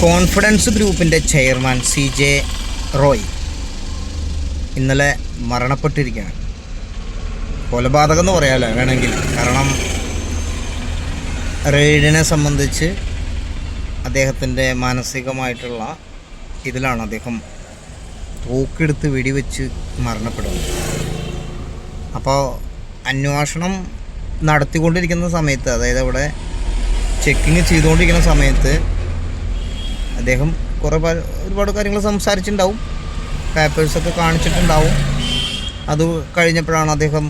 Confidence ഗ്രൂപ്പിന്റെ chairman C J Roy ഇന്നലെ മരണപ്പെട്ടിരിക്കുകയാണ്. കൊലപാതകം എന്ന് പറയാമല്ലോ വേണമെങ്കിൽ. കാരണം റെയ്ഡിനെ സംബന്ധിച്ച് അദ്ദേഹത്തിന്റെ മാനസികമായിട്ടുള്ള ഇതിലാണ് അദ്ദേഹം തോക്കെടുത്ത് വെടിവെച്ച് മരണപ്പെടുന്നത്. അപ്പോൾ അന്വേഷണം നടത്തിക്കൊണ്ടിരിക്കുന്ന സമയത്ത് അതായത് അവിടെ ചെക്കിങ് ചെയ്തുകൊണ്ടിരിക്കുന്ന സമയത്ത് അദ്ദേഹം കുറേ ഒരുപാട് കാര്യങ്ങൾ സംസാരിച്ചിട്ടുണ്ടാവും. പേപ്പേഴ്സൊക്കെ കാണിച്ചിട്ടുണ്ടാവും. അത് കഴിഞ്ഞപ്പോഴാണ് അദ്ദേഹം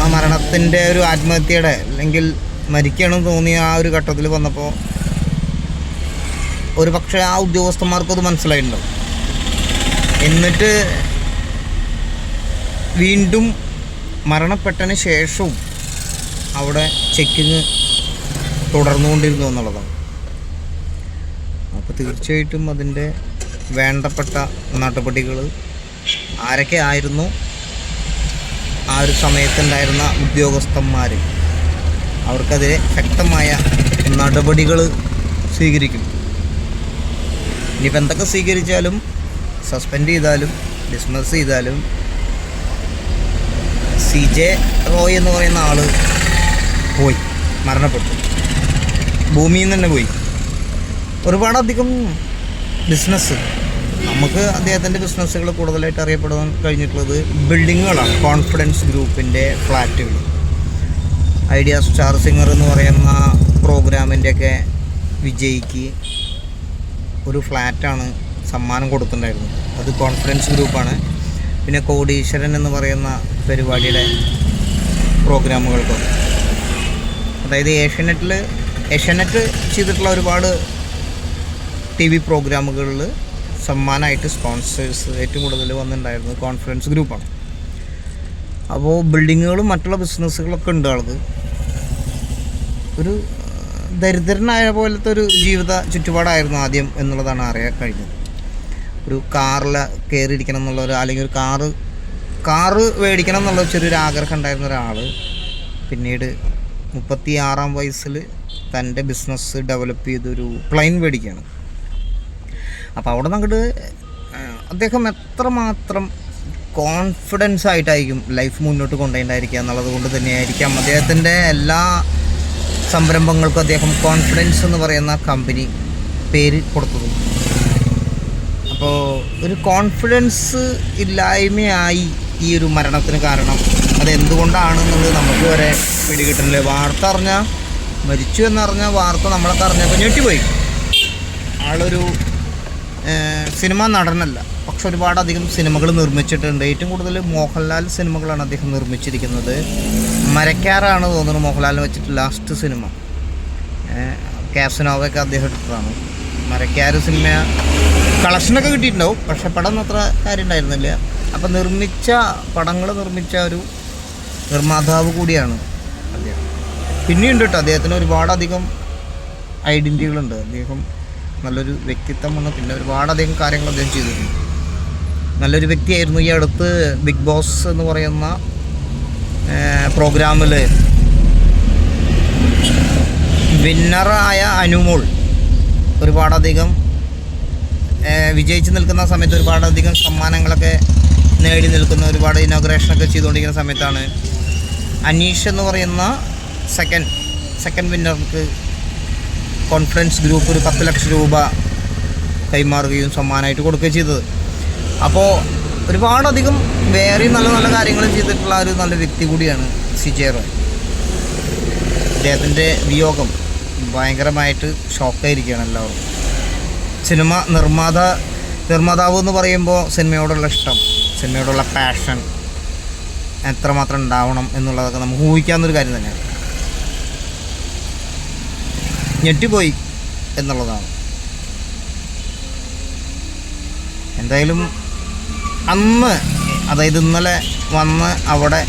ആ മരണത്തിന്റെ ഒരു ആത്മഹത്യയുടെ അല്ലെങ്കിൽ മരിക്കണമെന്ന് തോന്നിയ ആ ഒരു ഘട്ടത്തിൽ വന്നപ്പോൾ ഒരു പക്ഷേ ആ ഉദ്യോഗസ്ഥന്മാർക്കത് മനസ്സിലായിട്ടുണ്ടാവും എന്നിട്ട് വീണ്ടും മരണപ്പെട്ടതിന് ശേഷവും അവിടെ ചെക്കിങ് തുടർന്നുകൊണ്ടിരുന്നു എന്നുള്ളതാണ്. അപ്പോൾ തീർച്ചയായിട്ടും അതിന്റെ വേണ്ടപ്പെട്ട നടപടികൾ ആരൊക്കെ ആയിരുന്നു? ആ ഒരു സമയത്തുണ്ടായിരുന്ന ഉദ്യോഗസ്ഥന്മാർ അവർക്കെതിരെ ശക്തമായ നടപടികൾ സ്വീകരിക്കും. ഇനിയിപ്പോൾ എന്തൊക്കെ സ്വീകരിച്ചാലും സസ്പെൻഡ് ചെയ്താലും ഡിസ്മിസ് ചെയ്താലും സി ജെ റോയ് എന്ന് പറയുന്ന ആൾ പോയി മരണപ്പെട്ടു. ഭൂമിയിൽ നിന്ന് തന്നെ പോയി. ഒരുപാടധികം ബിസിനസ് നമുക്ക് അദ്ദേഹത്തിന്റെ ബിസിനസ്സുകൾ കൂടുതലായിട്ട് അറിയപ്പെടാൻ കഴിഞ്ഞിട്ടുള്ളത് ബിൽഡിങ്ങുകളാണ്. കോൺഫിഡൻസ് ഗ്രൂപ്പിന്റെ ഫ്ലാറ്റുകൾ. ഐഡിയ സ്റ്റാർ സിംഗർ എന്ന് പറയുന്ന പ്രോഗ്രാമിന്റെയൊക്കെ വിജയിക്ക് ഒരു ഫ്ലാറ്റാണ് സമ്മാനം കൊടുത്തിട്ടുണ്ടായിരുന്നത്. അത് കോൺഫിഡൻസ് ഗ്രൂപ്പാണ്. പിന്നെ കോടീശ്വരൻ എന്ന് പറയുന്ന പരിപാടിയുടെ പ്രോഗ്രാമുകൾക്കൊക്കെ. അതായത് ഏഷ്യനെറ്റിൽ ഏഷ്യനെറ്റ് ചെയ്തിട്ടുള്ള ഒരുപാട് ടി വി പ്രോഗ്രാമുകളിൽ സമ്മാനമായിട്ട് സ്പോൺസേഴ്സ് ഏറ്റവും കൂടുതൽ വന്നിട്ടുണ്ടായിരുന്നത് കോൺഫറൻസ് ഗ്രൂപ്പാണ് അപ്പോൾ ബിൽഡിങ്ങുകളും മറ്റുള്ള ബിസിനസ്സുകളൊക്കെ ഉണ്ട് ആൾക്ക് ഒരു ദരിദ്രനായ പോലത്തെ ഒരു ജീവിത ചുറ്റുപാടായിരുന്നു ആദ്യം എന്നുള്ളതാണ് അറിയാൻ കഴിഞ്ഞത്. ഒരു കാറിൽ കയറിയിരിക്കണം എന്നുള്ള ഒരു അല്ലെങ്കിൽ ഒരു കാറ് കാറ് മേടിക്കണം എന്നുള്ള ചെറിയൊരു ആഗ്രഹം ഉണ്ടായിരുന്ന ഒരാൾ പിന്നീട് മുപ്പത്തി ആറാം വയസ്സിൽ തന്റെ ബിസിനസ് ഡെവലപ്പ് ചെയ്തൊരു പ്ലെയിൻ മേടിക്കുകയാണ്. അപ്പോൾ അവിടെ നിന്ന് അങ്ങോട്ട് അദ്ദേഹം എത്രമാത്രം കോൺഫിഡൻസ് ആയിട്ടായിരിക്കും ലൈഫ് മുന്നോട്ട് കൊണ്ടുപോയിട്ടുണ്ടായിരിക്കുക എന്നുള്ളത് കൊണ്ട് തന്നെയായിരിക്കാം. അദ്ദേഹത്തിന്റെ എല്ലാ സംരംഭങ്ങൾക്കും അദ്ദേഹം കോൺഫിഡൻസ് എന്ന് പറയുന്ന കമ്പനി പേര് കൊടുത്തത്. അപ്പോൾ ഒരു കോൺഫിഡൻസ് ഇല്ലായ്മയായി ഈ ഒരു മരണത്തിന് കാരണം അത് എന്തുകൊണ്ടാണെന്നുള്ളത് നമുക്ക് വരെ പിടികിട്ടുന്നില്ല വാർത്ത അറിഞ്ഞാൽ മരിച്ചു എന്നറിഞ്ഞ വാർത്ത നമ്മളൊക്കെ അറിഞ്ഞപ്പോൾ ഞെട്ടിപ്പോയി. ആളൊരു സിനിമാ നടനല്ല. പക്ഷെ ഒരുപാട് അധികം സിനിമകൾ നിർമ്മിച്ചിട്ടുണ്ട്. ഏറ്റവും കൂടുതൽ മോഹൻലാൽ സിനിമകളാണ് അദ്ദേഹം നിർമ്മിച്ചിരിക്കുന്നത്. മരക്കാറാണ് തോന്നുന്നു മോഹൻലാലിന് വെച്ചിട്ട് ലാസ്റ്റ് സിനിമ. ക്യാപ്സിനോവയൊക്കെ അദ്ദേഹം എടുത്തതാണ്. മരക്കാർ സിനിമ കളക്ഷനൊക്കെ കിട്ടിയിട്ടുണ്ടാവും. പക്ഷേ പടം അത്ര കാര്യം ഉണ്ടായിരുന്നില്ല. അപ്പം നിർമ്മിച്ച പടങ്ങൾ നിർമ്മിച്ച ഒരു നിർമ്മാതാവ് കൂടിയാണ് അദ്ദേഹം. പിന്നെയുണ്ട് കേട്ടോ. അദ്ദേഹത്തിന് ഒരുപാടധികം ഐഡന്റിറ്റികളുണ്ട്. അദ്ദേഹം നല്ലൊരു വ്യക്തിത്വമാണ് പിന്നെ ഒരുപാടധികം കാര്യങ്ങൾ അദ്ദേഹം ചെയ്തിട്ടുണ്ട്. നല്ലൊരു വ്യക്തിയായിരുന്നു ഈ അടുത്ത് ബിഗ് ബോസ് എന്ന് പറയുന്ന പ്രോഗ്രാമിൽ വിന്നറായ അനുമോൾ ഒരുപാടധികം വിജയിച്ച് നിൽക്കുന്ന സമയത്ത് ഒരുപാടധികം സമ്മാനങ്ങളൊക്കെ നേടി നിൽക്കുന്ന ഒരുപാട് ഇനോഗ്രേഷനൊക്കെ ചെയ്തുകൊണ്ടിരിക്കുന്ന സമയത്താണ് അനീഷ് എന്ന് പറയുന്ന സെക്കൻഡ് സെക്കൻഡ് വിന്നർക്ക് കോൺഫറൻസ് ഗ്രൂപ്പ് ഒരു പത്ത് ലക്ഷം രൂപ കൈമാറുകയും സമ്മാനമായിട്ട് കൊടുക്കുകയും ചെയ്തത്. അപ്പോൾ ഒരുപാടധികം വേറെയും നല്ല നല്ല കാര്യങ്ങൾ ചെയ്തിട്ടുള്ള ഒരു നല്ല വ്യക്തി കൂടിയാണ് സി ജെ റോയ്. അദ്ദേഹത്തിന്റെ വിയോഗം ഭയങ്കരമായിട്ട് ഷോക്കായിരിക്കുകയാണ് എല്ലാവരും. സിനിമ നിർമ്മാത നിർമ്മാതാവ് എന്ന് പറയുമ്പോൾ സിനിമയോടുള്ള ഇഷ്ടം സിനിമയോടുള്ള പാഷൻ എത്രമാത്രം ഉണ്ടാവണം എന്നുള്ളതൊക്കെ നമുക്ക് ഊഹിക്കാവുന്നൊരു കാര്യം തന്നെയാണ്. ഞെട്ടിപ്പോയി എന്നുള്ളതാണ്. എന്തായാലും അന്ന് അതായത് ഇന്നലെ വന്ന് അവിടെ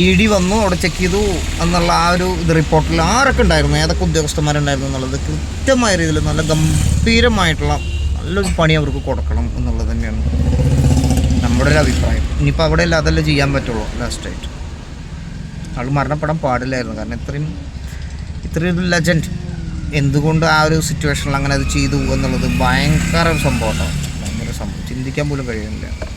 ഇ ഡി വന്നു അവിടെ ചെക്ക് ചെയ്തു എന്നുള്ള ആ ഒരു ഇത് റിപ്പോർട്ടിൽ ആരൊക്കെ ഉണ്ടായിരുന്നു ഏതൊക്കെ ഉദ്യോഗസ്ഥന്മാരുണ്ടായിരുന്നു എന്നുള്ളത് കൃത്യമായ രീതിയിൽ നല്ല ഗംഭീരമായിട്ടുള്ള നല്ലൊരു പണി അവർക്ക് കൊടുക്കണം എന്നുള്ളത് തന്നെയാണ് നമ്മുടെ ഒരു അഭിപ്രായം. ഇനിയിപ്പോൾ അവിടെ അല്ല അതല്ലേ ചെയ്യാൻ പറ്റുള്ളൂ ലാസ്റ്റായിട്ട് ആൾ മരണപ്പെടാൻ പാടില്ലായിരുന്നു. കാരണം ഇത്രയും ഇത്രയും ഒരു ലെജൻഡ് എന്തുകൊണ്ട് ആ ഒരു സിറ്റുവേഷനിൽ അങ്ങനെ അത് ചെയ്തു എന്നുള്ളത് ഭയങ്കര സംഭവം സംഭവമാണ് ഭയങ്കര സംഭവം. ചിന്തിക്കാൻ പോലും കഴിയുന്നില്ല.